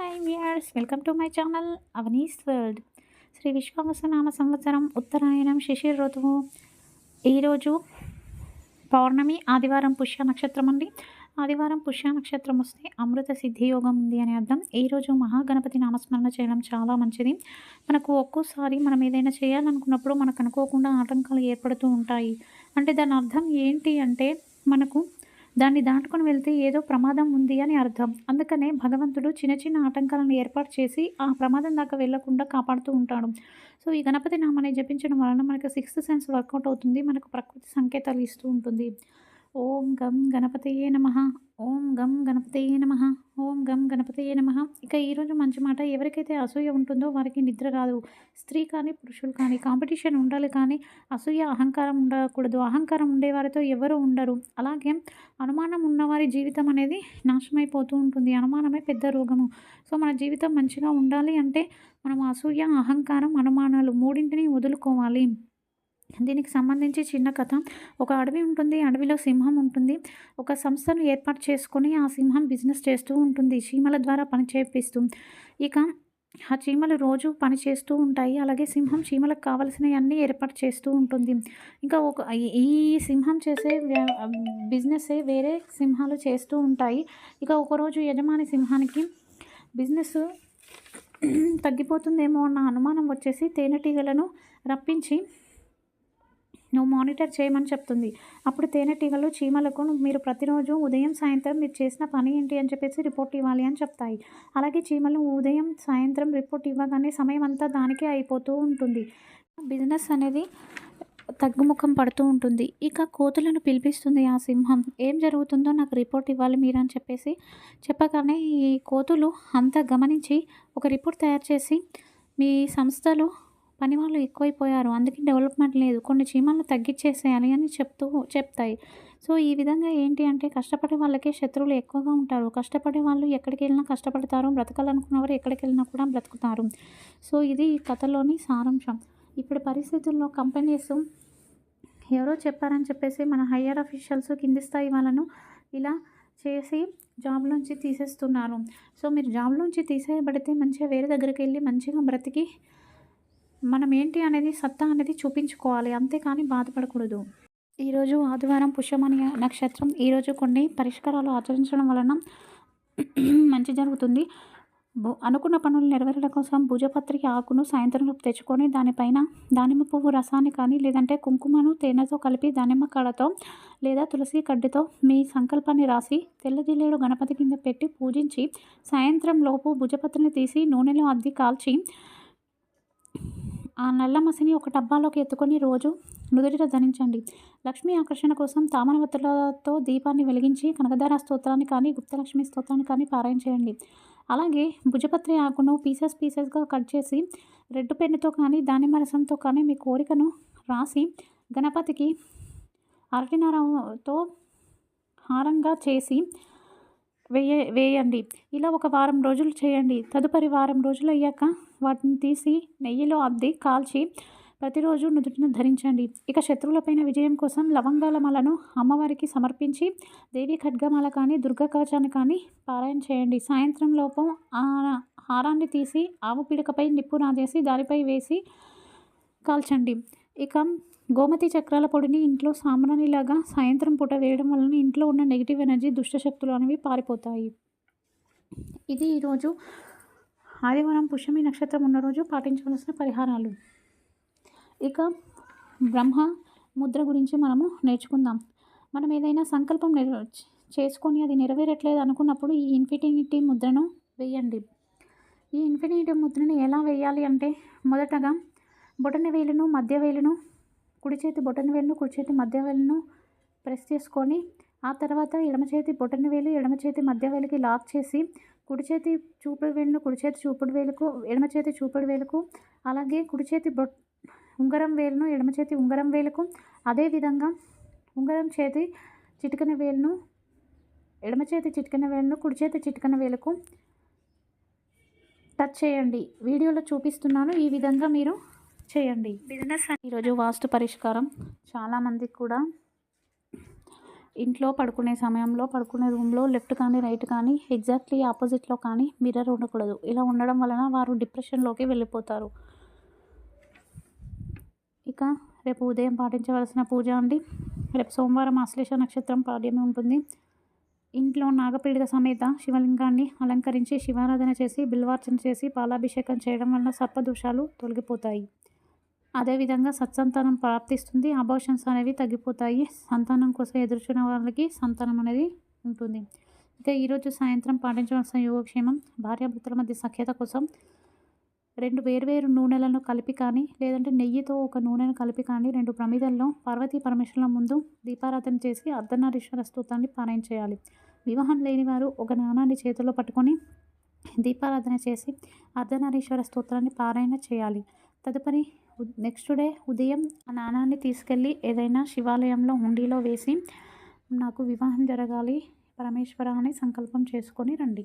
Hi viewers welcome to my channel Avani's world Shri విశ్వావసనామ సంవత్సరం ఉత్తరాయణం శిశిర ఋతువు. ఈరోజు పౌర్ణమి ఆదివారం పుష్య నక్షత్రం అండి. ఆదివారం పుష్య నక్షత్రం వస్తే అమృత సిద్ధి యోగం ఉంది అని అర్థం. ఈరోజు మహాగణపతి నామస్మరణ చేయడం చాలా మంచిది. మనకు ఒక్కోసారి మనం ఏదైనా చేయాలనుకున్నప్పుడు మనకు అనుకోకుండా ఆటంకాలు ఏర్పడుతూ ఉంటాయి. అంటే దాని అర్థం ఏంటి అంటే మనకు దాన్ని దాటుకొని వెళ్తే ఏదో ప్రమాదం ఉంది అని అర్థం. అందుకనే భగవంతుడు చిన్న చిన్న ఆటంకాలను ఏర్పాటు చేసి ఆ ప్రమాదం దాకా వెళ్ళకుండా కాపాడుతూ ఉంటాడు. సో ఈ గణపతి నామాన్ని జపించడం వలన మనకు సిక్స్త్ సెన్స్ వర్కౌట్ అవుతుంది. మనకు ప్రకృతి సంకేతాలు ఇస్తూ ఉంటుంది. ఓం గం గణపతయే నమ. ఓం గం గణపతయే నమ. ఓం గం గణపతయే నమ. ఇక ఈరోజు మంచి మాట ఎవరికైతే అసూయ ఉంటుందో వారికి నిద్ర రాదు. స్త్రీ కానీ పురుషులు కానీ కాంపిటీషన్ ఉండాలి కానీ అసూయ అహంకారం ఉండకూడదు. అహంకారం ఉండేవారితో ఎవరు ఉండరు. అలాగే అనుమానం ఉన్నవారి జీవితం అనేది నాశమైపోతూ ఉంటుంది. అనుమానమే పెద్ద రోగము. సో మన జీవితం మంచిగా ఉండాలి అంటే మనం అసూయ అహంకారం అనుమానాలు మూడింటిని వదులుకోవాలి. దీనికి సంబంధించి చిన్న కథ. ఒక అడవి ఉంటుంది. అడవిలో సింహం ఉంటుంది. ఒక సంస్థను ఏర్పాటు చేసుకొని ఆ సింహం బిజినెస్ చేస్తూ ఉంటుంది. చీమల ద్వారా పని చేపిస్తూ. ఇక ఆ చీమలు రోజు పని చేస్తూ ఉంటాయి. అలాగే సింహం చీమలకు కావలసినవన్నీ ఏర్పాటు చేస్తూ ఉంటుంది. ఇంకా ఒక ఈ సింహం చేసే బిజినెస్ వేరే సింహాలు చేస్తూ ఉంటాయి. ఇక ఒకరోజు యజమాని సింహానికి బిజినెస్ తగ్గిపోతుందేమో అన్న అనుమానం వచ్చేసి తేనెటీగలను రప్పించి నువ్వు మానిటర్ చేయమని చెప్తుంది. అప్పుడు తేనెటీగలు చీమలకు మీరు ప్రతిరోజు ఉదయం సాయంత్రం మీరు చేసిన పని ఏంటి అని చెప్పేసి రిపోర్ట్ ఇవ్వాలి అని చెప్తాయి. అలాగే చీమలు ఉదయం సాయంత్రం రిపోర్ట్ ఇవ్వగానే సమయం అంతా దానికే అయిపోతూ ఉంటుంది. బిజినెస్ అనేది తగ్గుముఖం పడుతూ ఉంటుంది. ఇక కోతులను పిలిపిస్తుంది ఆ సింహం. ఏం జరుగుతుందో నాకు రిపోర్ట్ ఇవ్వాలి మీరు అని చెప్పేసి చెప్పగానే ఈ కోతులు అంతా గమనించి ఒక రిపోర్ట్ తయారు చేసి మీ సంస్థలో పని వాళ్ళు ఎక్కువైపోయారు. అందుకే డెవలప్మెంట్ లేదు. కొన్ని చీమలను తగ్గించేసేయాలి అని చెప్తూ చెప్తాయి. సో ఈ విధంగా ఏంటి అంటే కష్టపడే వాళ్ళకే శత్రువులు ఎక్కువగా ఉంటారు. కష్టపడే వాళ్ళు ఎక్కడికి వెళ్ళినా కష్టపడతారు. బ్రతకాలనుకున్నవారు ఎక్కడికి వెళ్ళినా కూడా బ్రతుకుతారు. సో ఇది ఈ కథలోని సారాంశం. ఇప్పుడు పరిస్థితుల్లో కంపెనీస్ ఎవరో చెప్పారని చెప్పేసి మన హయ్యర్ అఫీషియల్స్ కింది స్థాయి వాళ్ళను ఇలా చేసి జాబ్లోంచి తీసేస్తున్నారు. సో మీరు జాబ్లోంచి తీసేయబడితే మంచిగా వేరే దగ్గరికి వెళ్ళి మంచిగా బ్రతికి మనం ఏంటి అనేది సత్తా అనేది చూపించుకోవాలి. అంతేకాని బాధపడకూడదు. ఈరోజు ఆదివారం పుష్యమని నక్షత్రం. ఈరోజు కొన్ని పరిష్కారాలు ఆచరించడం వలన మంచి జరుగుతుంది. అనుకున్న పనులు నెరవేరడం కోసం భుజపత్రికి ఆకును సాయంత్రం తెచ్చుకొని దానిపైన దానిమ్మ పువ్వు రసాన్ని కానీ లేదంటే కుంకుమను తేనెతో కలిపి దానిమ్మ కాడతో లేదా తులసి కడ్డితో మీ సంకల్పాన్ని రాసి తెల్ల జిల్లేడు గణపతి కింద పెట్టి పూజించి సాయంత్రం లోపు భుజపత్రిని తీసి నూనెలో అద్ది కాల్చి ఆ నల్ల మసిని ఒక డబ్బాలోకి ఎత్తుకొని రోజు నుదుటిన ధరించండి లక్ష్మీ ఆకర్షణ కోసం తామరవత్తులతో దీపాన్ని వెలిగించి కనకదార స్తోత్రాన్ని కానీ గుప్తలక్ష్మి స్తోత్రాన్ని కానీ పారాయణ చేయండి. అలాగే భుజపత్రి ఆకును పీసెస్ పీసెస్గా కట్ చేసి రెడ్ పెన్నుతో కానీ దానిమ్మ రసంతో కానీ మీ కోరికను రాసి గణపతికి అరటినారంతో హారంగా చేసి వేయ వేయండి. ఇలా ఒక వారం రోజులు చేయండి. తదుపరి వారం రోజులు అయ్యాక వాటిని తీసి నెయ్యిలో అద్ది కాల్చి ప్రతిరోజు నుదుటిన ధరించండి. ఇక శత్రువులపైన విజయం కోసం లవంగాల మాలను అమ్మవారికి సమర్పించి దేవి ఖడ్గమాల కానీ దుర్గా కవచాన్ని కానీ పారాయణ చేయండి. సాయంత్రం లోపం ఆ హారాన్ని తీసి ఆవు పిడకపై నిప్పు నాదేసి దానిపై వేసి కాల్చండి. ఇక గోమతి చక్రాల పొడిని ఇంట్లో సాంబ్రాణిలాగా సాయంత్రం పూట వేయడం వలన ఇంట్లో ఉన్న నెగిటివ్ ఎనర్జీ దుష్టశక్తులు అనేవి పారిపోతాయి. ఇది ఈరోజు ఆదివారం పుష్యమి నక్షత్రం ఉన్న రోజు పాటించవలసిన పరిహారాలు. ఇక బ్రహ్మ ముద్ర గురించి మనము నేర్చుకుందాం. మనం ఏదైనా సంకల్పం చేసుకొని అది నెరవేరట్లేదు అనుకున్నప్పుడు ఈ ఇన్ఫినిటీ ముద్రను వేయండి. ఈ ఇన్ఫినిటీ ముద్రను ఎలా వేయాలి అంటే మొదటగా బొటన వేలును మధ్య వేలును కుడి చేతి బొటన వేలును కుడి చేతి మధ్య వేలును ప్రెస్ చేసుకొని ఆ తర్వాత ఎడమ చేతి బొటన వేలు ఎడమ చేతి మధ్య వేలుకి లాక్ చేసి కుడి చేతి చూపుడు వేలును కుడి చేతి చూపుడు వేలుకు ఎడమ చేతి చూపుడు వేలుకు అలాగే కుడి చేతి బొ ఉంగరం వేలును ఎడమ చేతి ఉంగరం వేలుకు అదేవిధంగా ఉంగరం చేతి చిటికన వేలును ఎడమ చేతి చిటికన వేలును కుడి చేతి చిటికన వేలుకు టచ్ చేయండి. వీడియోలో చూపిస్తున్నాను. ఈ విధంగా మీరు చేయండి. బిజినెస్ ఈరోజు వాస్తు పరిష్కారం. చాలామందికి కూడా ఇంట్లో పడుకునే సమయంలో పడుకునే రూమ్లో లెఫ్ట్ కానీ రైట్ కానీ ఎగ్జాక్ట్లీ ఆపోజిట్లో కానీ మిర్రర్ ఉండకూడదు. ఇలా ఉండడం వలన వారు డిప్రెషన్లోకి వెళ్ళిపోతారు. ఇక రేపు ఉదయం పాటించవలసిన పూజ అండి. రేపు సోమవారం ఆశ్లేష నక్షత్రం పాడ్యమి ఉంటుంది. ఇంట్లో నాగపీడిక సమేత శివలింగాన్ని అలంకరించి శివారాధన చేసి బిల్వార్చన చేసి పాలాభిషేకం చేయడం వలన సర్పదోషాలు తొలగిపోతాయి. అదేవిధంగా సత్సంతానం ప్రాప్తిస్తుంది. అబోషన్స్ అనేవి తగ్గిపోతాయి. సంతానం కోసం ఎదుర్కొన్న వాళ్ళకి సంతానం అనేది ఉంటుంది. ఇక ఈరోజు సాయంత్రం పాటించవలసిన యోగక్షేమం భార్యాభర్తల మధ్య సఖ్యత కోసం రెండు వేర్వేరు నూనెలను కలిపి కానీ లేదంటే నెయ్యితో ఒక నూనెను కలిపి కానీ రెండు ప్రమిదల్లో పార్వతీ పరమేశ్వరుల ముందు దీపారాధన చేసి అర్ధనారీశ్వర స్తోత్రాన్ని పారాయణ చేయాలి. వివాహం లేని వారు ఒక నాణాన్ని చేతిలో పట్టుకొని దీపారాధన చేసి అర్ధనారీశ్వర స్తోత్రాన్ని పారాయణ చేయాలి. తదుపరి నెక్స్ట్ డే ఉదయం ఆ నాణాన్ని తీసుకెళ్ళి ఏదైనా శివాలయంలో హుండీలో వేసి నాకు వివాహం జరగాలి పరమేశ్వర అని సంకల్పం చేసుకొని రండి.